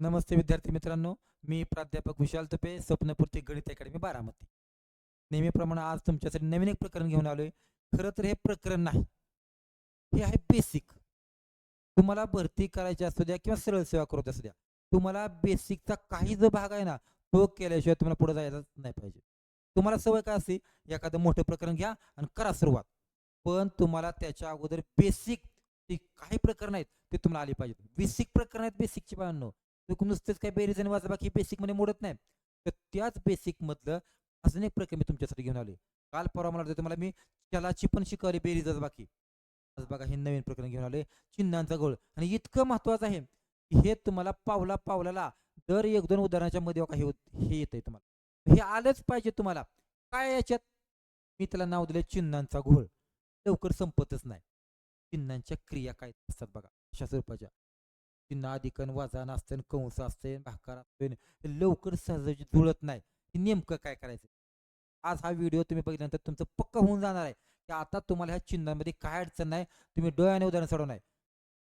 नमस्ते विद्यार्थी मित्रांनो मी प्राध्यापक विशाल तुपे स्वप्नपूर्ती गणित अकॅडमी बारामती. नेहमीप्रमाणे आज तुमच्यासाठी नवीन एक प्रकरण घेऊन आलोय. खरं तर हे प्रकरण नाही. हे आहे बेसिक तुम्हाला भरती करायची असू द्या किंवा सरळ सेवा करत असू द्या तुम्हाला बेसिकचा काही जो भाग आहे ना तो केल्याशिवाय तुम्हाला पुढे जायला नाही पाहिजे. तुम्हाला सवय काय असते एखादं मोठं प्रकरण घ्या आणि करा सुरुवात. पण तुम्हाला त्याच्या अगोदर बेसिक काही प्रकरण आहेत ते तुम्हाला आली पाहिजेत. बेसिक प्रकरण आहेत बेसिकची पाहणं नुसतेच काही बेरीज आणि वाजबाकी बेसिकमध्ये मोडत नाही तर त्याच बेसिक मधलं अजून एक प्रकार मी तुमच्यासाठी घेऊन आले काल परवा मला तुम्हाला मी चलाची पण शिकवली बेरीज बाकी आज बघा हे नवीन प्रकरण घेऊन आले चिन्हांचा गोळ आणि इतकं महत्वाचं आहे की हे तुम्हाला पावला पावलाला दर एक दोन उदाहरणाच्या मध्ये हे हे येत आहे तुम्हाला. हे आलंच पाहिजे तुम्हाला. काय याच्यात? मी त्याला नाव दिले चिन्हांचा घोळ. लवकर संपतच नाही. चिन्हांच्या क्रिया काय असतात बघा अशा स्वरूपाच्या. चिन्ह अधिकन वजन असते कंस असते भाकार असतो लवकर सहज जुळत नाही. हे नेमकं काय करायचं? आज हा व्हिडिओ तुम्ही बघितल्यानंतर तुमचं पक्क होऊन जाणार आहे की आता तुम्हाला ह्या चिन्हांमध्ये काय अडचण नाही तुम्ही डोळ्याने उदाहरण सोडवणार आहे.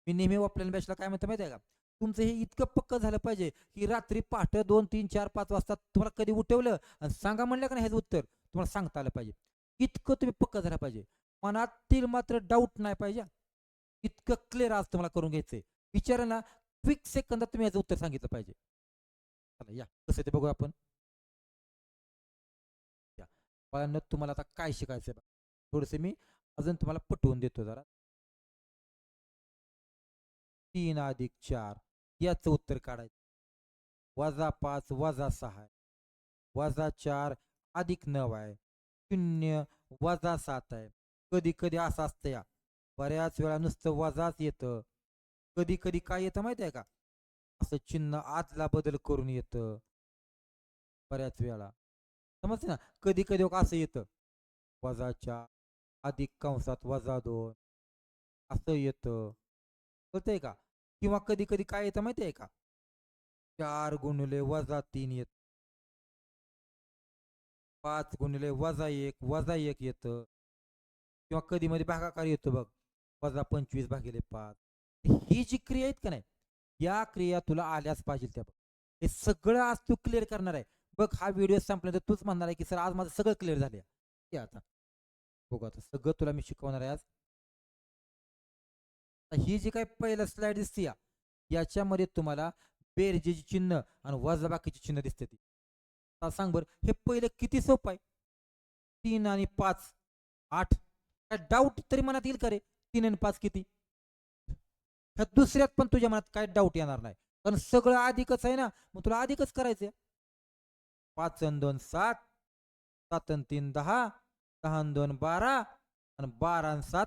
मी नेहमी आपल्याला बॅचला काय म्हणतो माहिती आहे का? तुमचं हे इतकं पक्क झालं पाहिजे की रात्री पहाटे दोन तीन चार पाच वाजता तुम्हाला कधी उठवलं आणि सांगा म्हणलं का नाही ह्याचं उत्तर? तुम्हाला सांगता आलं पाहिजे. इतकं तुम्ही पक्क झालं पाहिजे. मनातील मात्र डाऊट नाही पाहिजे. इतकं क्लिअर आज तुम्हाला करून घ्यायचंय. विचारा ना क्विक सेकंदात तुम्ही याचं उत्तर सांगितलं पाहिजे. चला या. कसं ते बघू आपण. या. तुम्हाला आता काय शिकायचं आहे थोडंसं मी अजून तुम्हाला पटवून देतो जरा. तीन अधिक चार. याचं उत्तर काढायचं. वजा पाच वजा सहा वजा चार अधिक नऊ आहे. शून्य वजा सात आहे. कधी कधी असं असतं या. बऱ्याच वेळा नुसतं वजाच येतं. कधी कधी काय येतं माहिती आहे का? असं चिन्ह आदला बदल करून येतं. बऱ्याच वेळा. समजते ना? कधी कधी असं येतं. वजाच्या अधिक कंसात वजा दोन. असं येतं. कळतंय का? किंवा कधी कधी काय येतं माहिती आहे का? चार गुणले वजा तीन येत. पाच गुणले वजा एक वजा एक येतं. किंवा कधी मध्ये भागाकार येतो बघ. वजा पंचवीस भागिले पाच. ही जी क्रिया आहेत का नाही या क्रिया तुला आल्याच पाहिजे त्या बघ. हे सगळं आज तू क्लिअर करणार आहे. बघ हा व्हिडिओ संपल्यानंतर तूच म्हणणार आहे की सर आज माझं सगळं क्लिअर झाले ते आता. बघू आता सगळं तुला मी शिकवणार आहे आज. ही जी काही पहिलं स्लाइड दिसते या याच्यामध्ये तुम्हाला बेरजेची चिन्ह आणि वजाबाकीची चिन्ह दिसते ती. आता सांग बरं हे पहिलं किती सोपं आहे? तीन आणि पाच आठ. काय डाऊट तरी मनात येईल का रे? तीन आणि पाच किती? ह्या दुसऱ्यात पण तुझ्या मनात काय डाऊट येणार नाही. कारण सगळं अधिकच आहे ना मग तुला अधिकच करायचंय. पाच अन दोन सात सात अन तीन दहा दहा दोन बारा आणि बारा अन सात.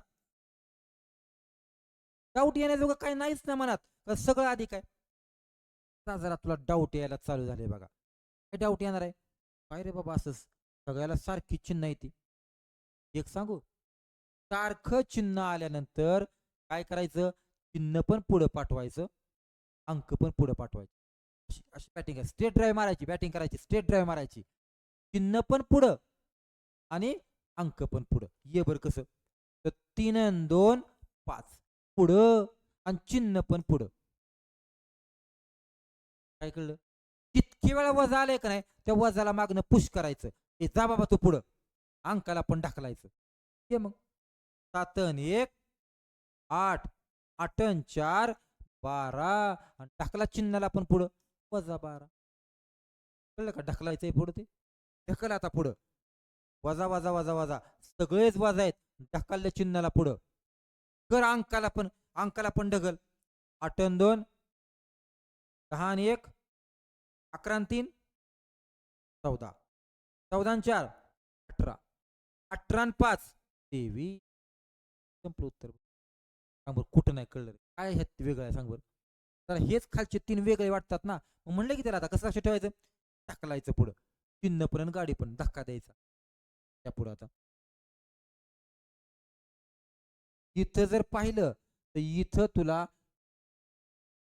डाऊट येण्याजोगं काही नाहीच ना मनात कारण सगळं अधिक आहे जरा तुला डाऊट यायला चालू झाले बघा. काय डाऊट येणार आहे? काय रे बाबा असं सगळ्याला सारखी चिन्ह आहे ती. एक सांगू? सारखं चिन्ह आल्यानंतर काय करायचं? चिन्ह पण पुढं पाठवायचं अंक पण पुढं पाठवायचे. अशी अशी बॅटिंग स्ट्रेट ड्राईव्ह मारायची बॅटिंग करायची स्ट्रेट ड्राईव्ह मारायची. चिन्ह पण पुढं आणि अंक पण पुढं. ये बरं कसं. तर तीन अन दोन पाच. पुढं आणि चिन्ह पण पुढं. काय कळलं? जितकी वेळा वजा आले का नाही त्या वजाला मागणं पुश करायचं. हे जा बाबा तू पुढं. अंकाला पण ढकलायचं. ये मग. सात एक आठ. आठ अन चार बारा आणि ढकला चिन्हाला पण पुढं. वजा बारा. कळलं का? ढकलायचंय पुढं ते. ढकल आता पुढं. वजा वजा वजा वजा. सगळेच वजा आहेत. ढकलल्या चिन्हाला पुढं. कर अंकाला पण. अंकाला पण ढकल. आठ दोन. दहा आणि एक. अकरा तीन. चौदा. चौदा चार. अठरा. अठरा पाच. तेवीस. संपलं उत्तर. सांग बरं कुठं नाही कळलं रे. काय ह्यात वेगळं आहे? सांग बरं. तर हेच खालचे तीन वेगळे वाटतात ना मग म्हणलं की त्याला आता कसं लक्ष ठेवायचं? ढकलायचं पुढं. चिन्हपर्यंत गाडी पण धक्का द्यायचा. त्या पुढं आता. इथं जर पाहिलं तर इथं तुला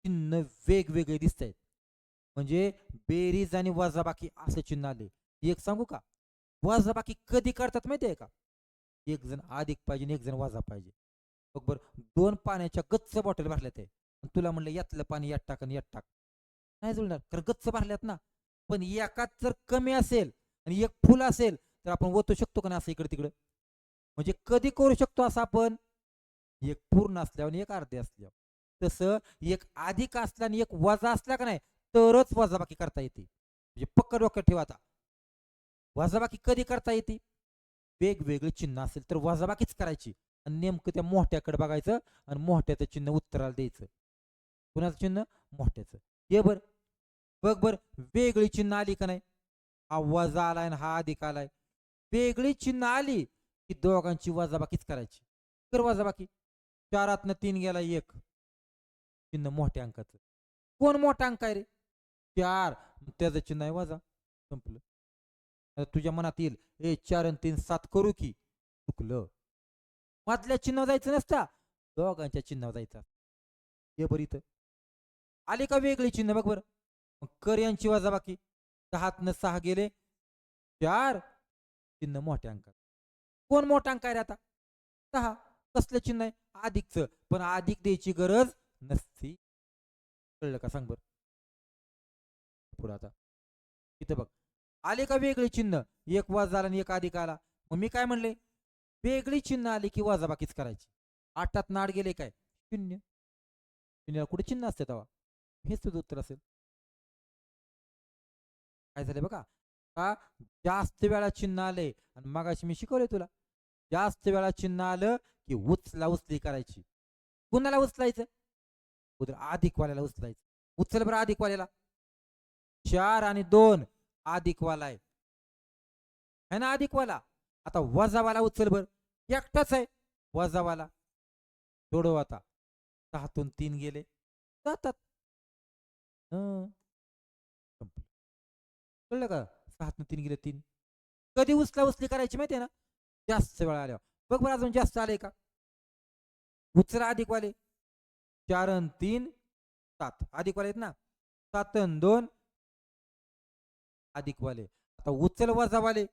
चिन्ह वेगवेगळे दिसत आहेत म्हणजे बेरीज आणि वजाबाकी असं चिन्ह आले. एक सांगू का? वजाबाकी कधी करतात माहिती आहे का? एक जण अधिक पाहिजे आणि एक जण वजा पाहिजे. अकबर दोन पाण्याच्या गच्च बॉटल भरल्या ते. तुला म्हणलं यातलं पाणी यात टाक आणि यात टाक. नाही जुळणार कारण गच्च भरल्यात ना. पण एकात जर कमी असेल आणि एक फुल असेल तर आपण ओतू शकतो का नाही असं इकडे तिकडे? म्हणजे कधी करू शकतो असं आपण? एक पूर्ण असल्यावर आणि एक अर्धे असल्यावर. तसं एक अधिक असला आणि एक वजा असला का नाही तरच वजाबाकी करता येते. म्हणजे पक्कड डोक्यात ठेवा आता. वजाबाकी कधी करता येते? वेगवेगळे चिन्ह असेल तर वजाबाकीच करायची. आणि नेमकं त्या मोठ्याकडे बघायचं आणि मोठ्याचं चिन्ह उत्तराला द्यायचं. कुणाचं चिन्ह? मोठ्याचं. ये बर. बघ बर वेगळी चिन्ह आली का नाही? हा वजा आलाय आणि हा अधिक आलाय. वेगळी चिन्ह आली की दोघांची वजाबाकीच करायची. कर वजाबाकी. चारातनं तीन गेला एक. चिन्ह मोठ्या अंकाचं. कोण मोठा अंक आहे रे? चार. त्याचं चिन्ह आहे वजा. संपलं. तुझ्या मनात येईल. ए चार आणि तीन सात करू की? चुकलं. मधल्या चिन्ह जायचं नसता. दोघांच्या चिन्हावर जायचं हे बरं इथं. आले का वेगळी चिन्ह बघ बरं. मग कर यांची वजाबाकी दहातनं सहा गेले. चार. चिन्ह मोठ्या अंकात कोण मोठा अंक आहे रे आता? सहा. कसलं चिन्ह आहे? अधिकचं पण अधिक द्यायची गरज नसती. कळलं का? सांग बर. पुढं आता. इथं बघ. आले का वेगळे चिन्ह? एक वाज झाला आणि एक अधिक आला. मग मी काय म्हणले? वेगळी चिन्ह आली की वजाबाकीच करायची. आठात नाड गेले काय? शून्य. शून्याला कुठे चिन्ह असते तेव्हा? हेच तुझं उत्तर असेल. काय झालं बघा? का जास्त वेळा चिन्ह आले आणि मगाशी मी शिकवले तुला. जास्त वेळा चिन्ह आलं की उचला उचली करायची. कुणाला उचलायचं? उद्या अधिकवाल्याला उचलायचं. उचल बरं अधिकवाल्याला चार आणि दोन अधिकवाला आहे. है ना अधिकवाला आता वजावाला उचल बर. एकटाच आहे. वजावाला. सोडव आता. सहातून तीन गेले. जातात. कळलं का? सहातून तीन गेले तीन. कधी उचला उचली करायची माहितीये ना? जास्त वेळा आल्यावर. बघ बरं अजून जास्त आले का? उचरा अधिकवाले. चार अन तीन सात. अधिकवाले आहेत ना? सात अन दोन अधिकवाले. आता उचल वजावाले.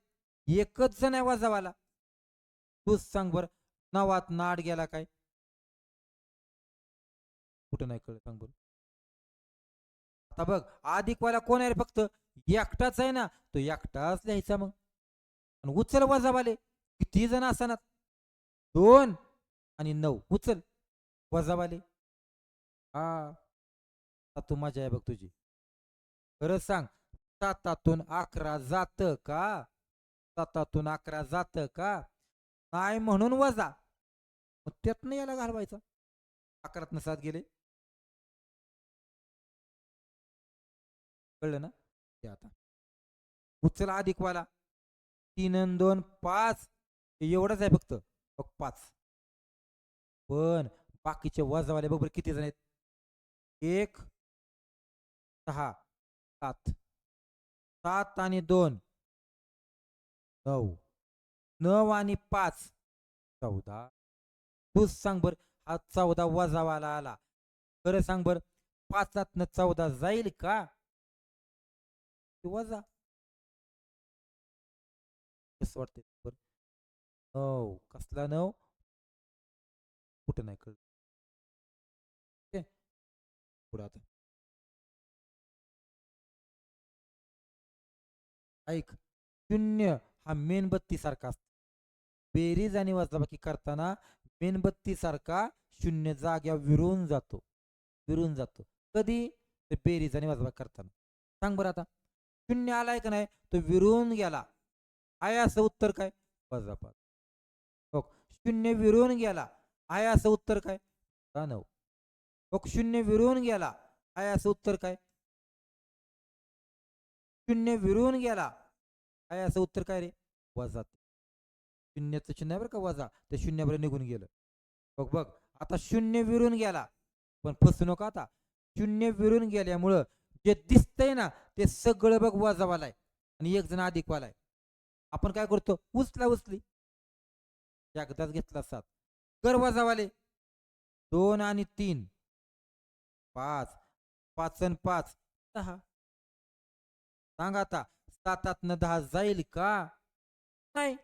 एकच जण आहे वजावाला. तूच सांग बर नावात नाड गेला काय? कुठं नाही कळलं सांग बर. आता बघ अधिकवाला कोण आहे रे फक्त? एकटाच आहे ना तो एकटाच लिहायचा मग. आणि उचल वजावाले किती जण असणार? दोन आणि नऊ उचल वजावाले. हा तू मजा आहे बघ तुझी. खरं सांग सातातून अकरा जात का? सातातून अकरा जात का? नाही म्हणून वजा? मग त्यातनं याला घालवायचा. अकरातनं सात गेले. कळलं ना? ते आता. उचला अधिकवाला. तीन अन दोन पाच. हे एवढंच आहे फक्त. बघ पाच. पण बाकीचे वजावाले बरोबर किती जण आहेत? एक सहा सात. सात आणि दोन. नऊ. नऊ आणि पाच. चौदा. तूच सांग बर हा चौदा वजावाला आला. खरं सांग बर पाचातनं चौदा जाईल का? वजा. कसं वाटतंय बर? नऊ. कसला नऊ? कुठं नाही कळलं. आता. ऐक शून्य हा मेणबत्ती सारखा असतो. बेरीज आणि वजाबाकी करताना मेणबत्तीसारखा शून्य जाग्या विरून जातो. विरून जातो. कधी? तर बेरीज आणि वजाबाकी करताना. सांग बरं आता. शून्य आलाय का नाही? तो विरून गेला. आहे असं उत्तर काय? वजापात हो शून्य विरून गेला. आहे असं उत्तर काय? हा नऊ हो शून्य विरून गेला. आहे असं उत्तर काय? शून्य विरून गेला. आहे असं उत्तर काय रे? वजा शून्याचं चिन्ह बरं का वजा? ते शून्यावर निघून गेलं. बघ बघ. आता शून्य विरून गेला. पण फसू नका आता. शून्य विरून गेल्यामुळं जे दिसतंय ना ते सगळं बघ वजावालाय आणि एक जण अधिकवालाय. आपण काय करतो? उचला उचली. एकदाच घेतला सात. कर वजावाले. दोन आणि तीन. पाच. पाच आणि पाच. दहा सांगा आता. सातातनं दहा जाईल का? नाही.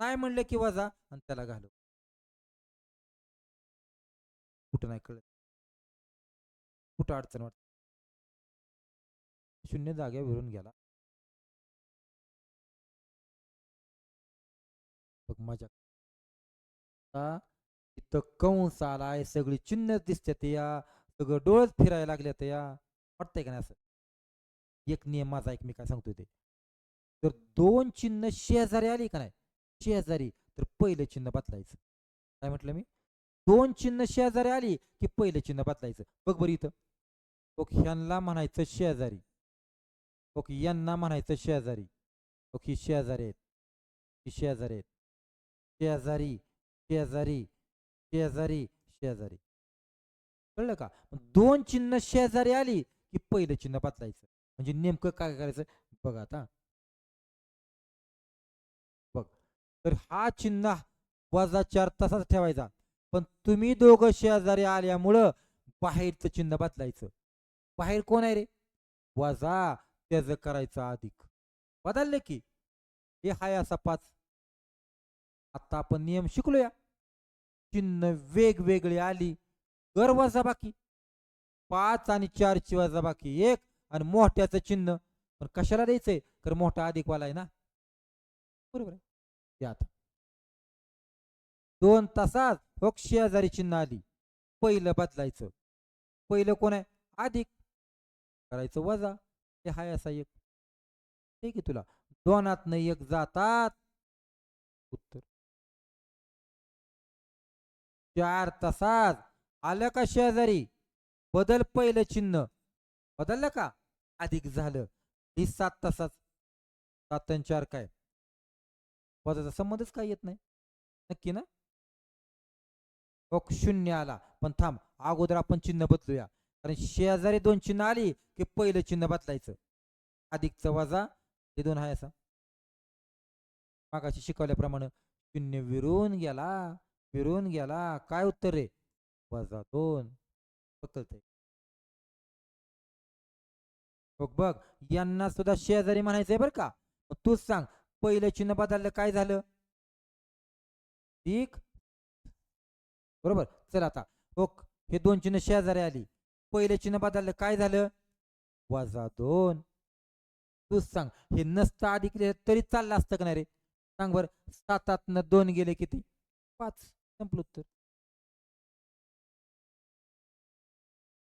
नाही म्हणलं की वजा? आणि त्याला घालव कुठं नाही कळत. कुठं अडचण वाटत? शून्य जाग्या विरून गेला. बघ माझ्या आता इथं कंस आलाय सगळी चिन्ह दिसतात या सगळं डोळच फिरायला लागल्यात या वाटतंय का नाही असं? एक नियम माझा एक मी काय सांगतोय ते. तर दोन चिन्ह शेजारी आली का नाही? शेजारी तर पहिलं चिन्ह बदलायचं. काय म्हटलं मी? दोन चिन्ह शेजारी आली की पहिलं चिन्ह बदलायचं. बघ बरं इथं. ओके ह्यांना म्हणायचं शेजारी. ओके यांना म्हणायचं शेजारी. ओके ही शेजारी आहेत. ही शेजारी आहेत. शेजारी शेजारी शेजारी शेजारी. कळलं का? दोन चिन्ह शेजारी आली की पहिलं चिन्ह बदलायचं. म्हणजे नेमकं काय करायचं? बघा आता. तर हा चिन्ह वजा चार तासाच ठेवायचा. पण तुम्ही दोघं शेजारी आल्यामुळं बाहेरचं चिन्ह बदलायचं. बाहेर कोण आहे रे? वजा त्याचं करायचं अधिक. बदलले की. हे हाय असा पाच. आता आपण नियम शिकलोया. चिन्ह वेगवेगळी आली कर वजा बाकी. पाच आणि चारची वजा बाकी एक आणि मोठ्याचं चिन्ह. पण कशाला द्यायचंय? तर मोठा अधिक वाला आहे ना. बरोबर आहे. यात दोन तासात हो आजारी चिन्ह आली. पहिलं बदलायचं. पहिलं कोण आहे? अधिक करायचं वजा. ते हाय असा एक. ठीक आहे तुला. दोनात एक जातात. उत्तर. चार तासात. आलं का शेजारी? बदल पहिलं चिन्ह. बदललं का? अधिक झालं. ही सात तासात. सात चार काय? वजाचा संबंधच काय येत नाही. नक्की ना? ओक शून्य आला. पण थांब अगोदर आपण चिन्ह बदलूया. कारण शेजारी दोन चिन्ह आली की पहिलं चिन्ह बदलायचं. अधिकचं वजा हे दोन आहे असा. मागाशी शिकवल्याप्रमाणे शून्य विरून गेला विरून गेला. काय उत्तर रे? वजा दोन. पकलतंय बघ बघ यांना सुद्धा शेजारी म्हणायचंय बरं का. तूच सांग पहिलं चिन्ह बदललं काय झालं? ठीक? बरोबर. चल आता. ओक हे दोन चिन्ह शेजारी आली. पहिले चिन्ह बदललं काय झालं? वजा दोन. तूच सांग हे नसतं अधिक तरी चाललं असतं का नाही रे? सांग बर. सातात दोन गेले किती? पाच. संपलं उत्तर.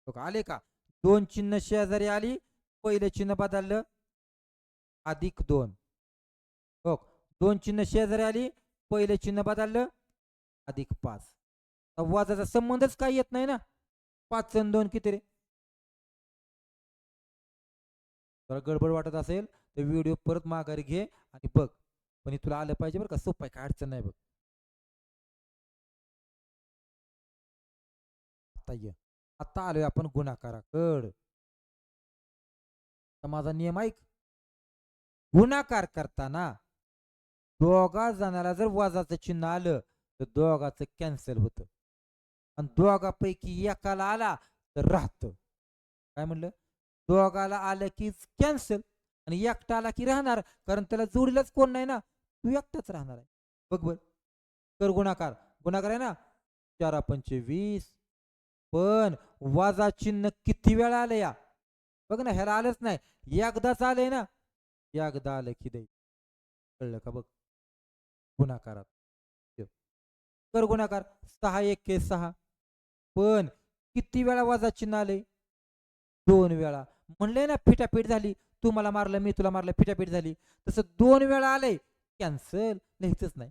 बघ, आले का? दोन चिन्ह शेजारी आली पहिले चिन्ह बदललं अधिक दोन. हो दोन चिन्ह शेजारी आली पहिलं चिन्ह बदललं अधिक पाच. वाजाचा संबंधच काय येत नाही ना? पाच आणि दोन किती रे? तुला गडबड वाटत असेल तर व्हिडिओ परत माघारी घे आणि बघ. पण हे तुला आलं पाहिजे बरं का सोपं आहे काय अडचण नाही बघ. आता ये. आता आलोय आपण गुणाकाराकड. माझा नियम ऐक. गुणाकार करताना दोघा जणाला जर वजाचं चिन्ह आलं तर दोघाचं कॅन्सल होतं. आणि दोघापैकी एकाला आला तर राहतं. काय म्हणलं? दोघाला आलं की कॅन्सल आणि एकटा आला की राहणार कारण त्याला जोडीलाच कोण नाही ना. तू एकटाच राहणार आहे. बघ बर. कर गुणाकार. गुणाकार आहे ना? चारा पंचे वीस. पण वाजा चिन्ह किती वेळा आलं या? बघ ना ह्याला आलंच नाही. एकदाच आलंय ना? एकदा आलं की दे. कळलं का बघ? गुणाकारात. कर गुणाकार. सहा एक के सहा. पण किती वेळा वाजा चिन्ह आले? दोन वेळा. म्हणले ना फिटाफीट झाली. तू मला मारलं मी तुला मारलं फिटाफीट झाली. तसं दोन वेळा आले कॅन्सल. लिहायचंच नाही.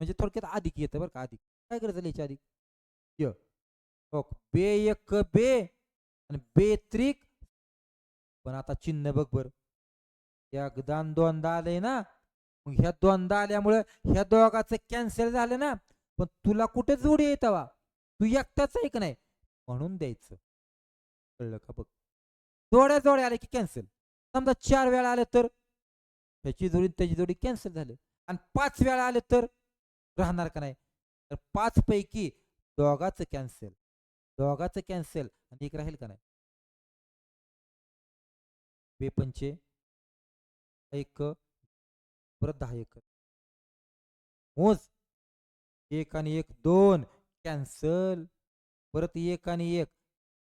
म्हणजे थोडक्यात अधिक येतं बरं का अधिक काय करायचं लिहायच्या अधिक य. हो बे एक बे. आणि बे त्रिक. पण आता चिन्ह बघ बर. एकदा दोनदा आले ना मग ह्या दोनदा आल्यामुळं ह्या दोघाचं कॅन्सल झालं ना पण तुला कुठे जोडी येतवा तू एकटाच आहे का नाही? म्हणून द्यायचं. कळलं का बघ? जोड्या जोड्या आले की कॅन्सल समजा चार वेळा आलं तर? ह्याची जोडी त्याची जोडी कॅन्सल झाली. आणि पाच वेळा आले तर? राहणार का नाही? तर पाच पैकी दोघाचं कॅन्सल दोघाचं कॅन्सल आणि एक राहील का नाही? बेपंचे. एक परत दहा एक मोज. एक आणि एक दोन. कॅन्सल. परत एक आणि एक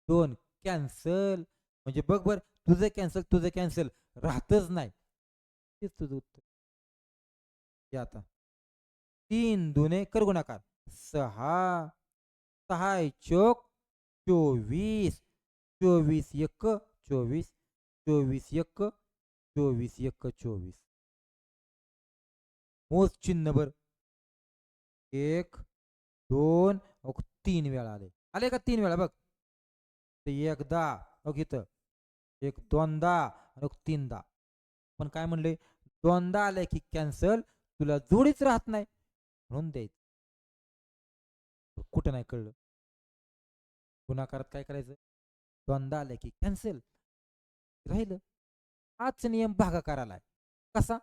दोन. कॅन्सल. म्हणजे बघ बर तुझं कॅन्सल तुझं कॅन्सल. राहतच नाही. तेच तुझं उत्तर. आता. तीन दुने कर गुणाकार सहा सहा चोक. चोवीस. चोवीस एक चोवीस. चोवीस एक चोवीस एक चोवीस. मोज चिन्ह बर. एक दोन तीन वेळा आले. आले का तीन वेळा? बघ. ते एकदा अग इथं. एक दोनदा आणि तीनदा. पण काय म्हणले? दोनदा आले की कॅन्सल तुला जोडीच राहत नाही. म्हणून द्यायचं. कुठं नाही कळलं. गुणाकारात काय करायचं? दोनदा आले की कॅन्सल राहिलं. हाच नियम भागाकाराला आहे. कसा?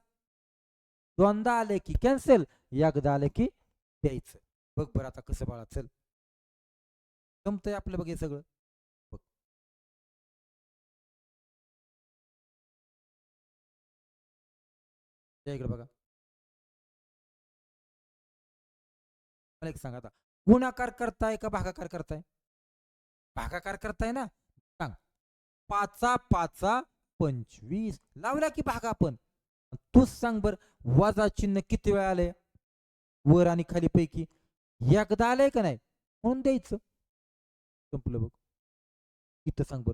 दोनदा आले की कॅन्सल एकदा आले की द्यायचं. बघ बरं आता कसं बाळा चल. जमतंय आपलं बघ हे सगळं. बघ. इकडे बघा. मला एक सांगा आता. गुणाकार करताय का भागाकार करताय? भागाकार करताय ना? सांग. पाचा पाचा पंचवीस. लावला की भागा आपण. तूच सांग बर वजा चिन्ह किती वेळा आलंय? वर आणि खाली पैकी. एकदा आलंय का नाही? म्हणून द्यायचं. संपलं बघ. इथं सांग बर.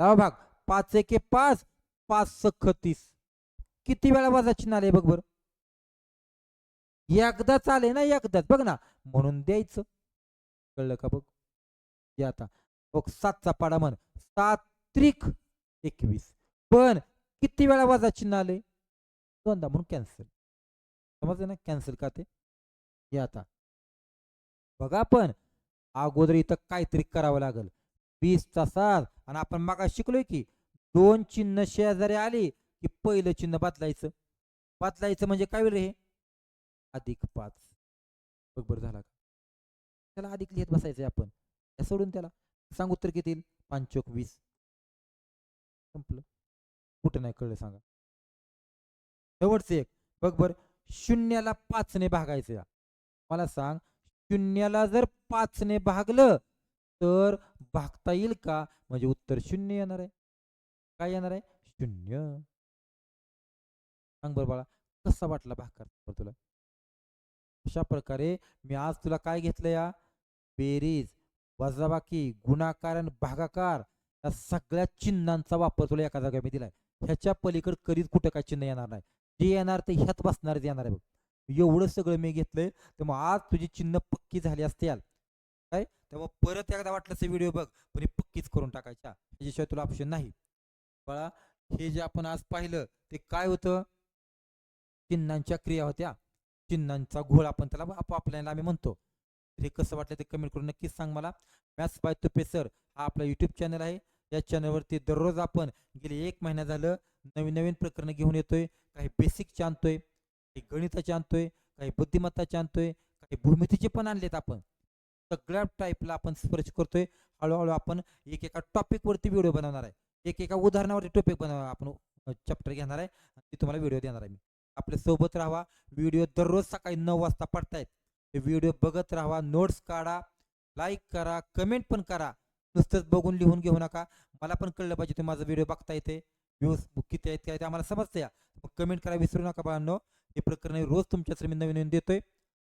लावा भाग. पाच एके पाच पाच सख तीस. किती वेळा वजा चिन्ह आलंय बघ बर? एकदाच आले ना एकदाच. बघ ना. म्हणून द्यायचं. कळलं का बघ? या आता. बघ सातचा पाडा म्हण. सात त्रिक एकवीस. पण किती वेळा वजा चिन्ह आले दोनदा म्हणून कॅन्सल. समजलं ना कॅन्सल का ते? हे आता. बघा पण अगोदर इथं काहीतरी करावं लागल. वीस तासात आणि आपण मागा शिकलोय की दोन चिन्ह शेजारी आली की पहिलं चिन्ह बदलायचं. बदलायचं म्हणजे काय होईल रे हे? अधिक पाच. बरोबर झाला का? त्याला अधिक लिहित बसायचंय आपण. त्या सोडून त्याला. सांग उत्तर किती येईल? पांचोक वीस संपलं. कुठं नाही कळलं सांगा. शेवटचं एक. बघ बर शून्याला पाचने भागायचं मला सांग शून्याला जर पाचने भागलं तर भागता येईल का? म्हणजे उत्तर शून्य येणार आहे. काय येणार आहे? शून्य. सांग बरं बाळा कसा वाटला भाग करता तुला? अशा प्रकारे मी आज तुला काय घेतलं या? बेरीज वजाबाकी गुणाकार आणि भागाकार या सगळ्या चिन्हांचा वापर तुला एका जागा मी दिलाय. ह्याच्या पलीकडे कधीच कुठं काय चिन्ह येणार नाही. जे येणार ते ह्यात बसणारच येणार आहे बघ. एवढं सगळं मी घेतलंय त्यामुळे आज तुझी चिन्ह पक्की झाली असतील काय? त्यामुळे परत एकदा वाटलं व्हिडिओ बघ पण पक्कीच करून टाकायच्या ह्याच्याशिवाय तुला ऑप्शन नाही. बाळा हे जे आपण आज पाहिलं ते काय होतं? चिन्हांच्या क्रिया होत्या. चिन्हांचा घोळ आपण त्याला आपल्याला आम्ही म्हणतो. हे कसं वाटलं ते कमेंट करून नक्कीच सांग मला. मॅथ्स बाय तुपे सर हा आपला युट्यूब चॅनल आहे. या चॅनलवरती दररोज आपण गेले एक महिना झालं नवीन नवीन प्रकरणं घेऊन येतोय. काही बेसिकचे आणतोय काही गणिताचे आणतोय काही बुद्धिमत्ताचे आणतोय काही भूमितीचे पण आणलेत आपण. सगळ्या टाईपला आपण स्पर्श करतोय. हळूहळू आपण एक एका टॉपिकवरती व्हिडिओ बनवणार आहे. एक एका उदाहरणावरती टॉपिक बनव आपण चॅप्टर घेणार आहे ते तुम्हाला व्हिडिओ देणार आहे मी. आपल्यासोबत राहा. व्हिडिओ दररोज सकाळी नऊ वाजता पडतायत. व्हिडिओ बघत राहा नोट्स काढा लाईक करा कमेंट पण करा. नुसतंच बघून लिहून घेऊ नका. मला पण कळलं पाहिजे तुम्ही माझा व्हिडिओ बघता येते व्ह्यूज किती आहेत काय ते आम्हाला समजते या. मग कमेंट करा विसरू नका बाळांनो. हे प्रकरण रोज तुमच्यासाठी मी नवीन नवीन देतोय.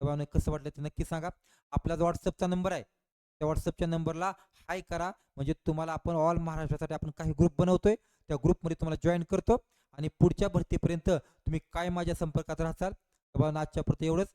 बाबांनो कसं वाटलं ते नक्की सांगा. आपला जो व्हॉट्सअपचा नंबर आहे त्या व्हॉट्सअपच्या नंबरला हाय करा. म्हणजे तुम्हाला आपण ऑल महाराष्ट्रासाठी आपण काही ग्रुप बनवतोय. त्या ग्रुपमध्ये तुम्हाला जॉईन करतो. आणि पुढच्या भरतीपर्यंत तुम्ही काय माझ्या संपर्कात राहसाल? बाबा आजच्या पुरतं एवढंच.